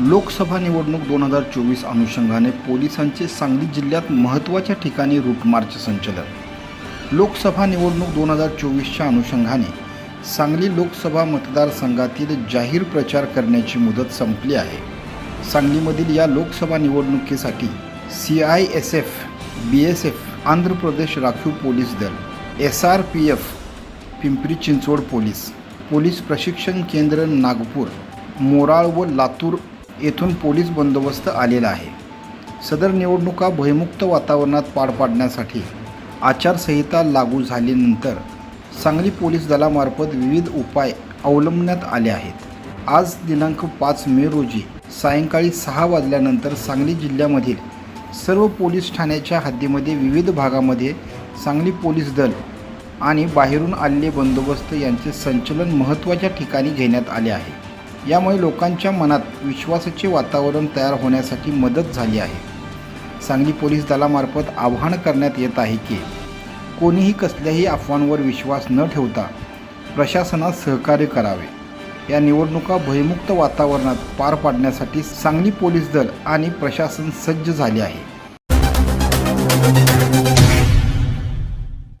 लोकसभा निवडणूक दोन हजार चोवीस अनुषंगाने पोलिसांचे सांगली जिल्ह्यात महत्त्वाच्या ठिकाणी रूटमार्च संचलन. लोकसभा निवडणूक दोन हजार चोवीसच्या अनुषंगाने सांगली लोकसभा मतदारसंघातील जाहीर प्रचार करण्याची मुदत संपली आहे. सांगलीमधील या लोकसभा निवडणुकीसाठी C I S F B S F Andhra Pradesh राखीव पोलीस दल S R P F Pimpri Chinchwad police पोलीस प्रशिक्षण केंद्र नागपूर मोराळ व लातूर येथून पोलीस बंदोबस्त आलेला आहे. सदर निवडणुका भयमुक्त वातावरणात पार पाडण्यासाठी आचारसंहिता लागू झाल्यानंतर सांगली पोलीस दलामार्फत विविध उपाय अवलंबण्यात आले आहेत. आज दिनांक पाच मे रोजी सायंकाळी सहा वाजल्यानंतर सांगली जिल्ह्यामधील सर्व पोलीस ठाण्याच्या हद्दीमध्ये विविध भागामध्ये सांगली पोलीस दल आणि बाहेरून आलेले बंदोबस्त यांचे संचलन महत्त्वाच्या ठिकाणी घेण्यात आले आहे. यामुळे लोकांच्या मनात विश्वासाचे वातावरण तयार होण्यासाठी मदत झाली आहे. सांगली पोलीस दलामार्फत आव्हान करण्यात येत आहे की कोणीही कसल्याही अफवांवर विश्वास न ठेवता प्रशासनात सहकार्य करावे. या निवडणुका भयमुक्त वातावरणात पार पाडण्यासाठी सांगली पोलीस दल आणि प्रशासन सज्ज झाले आहे.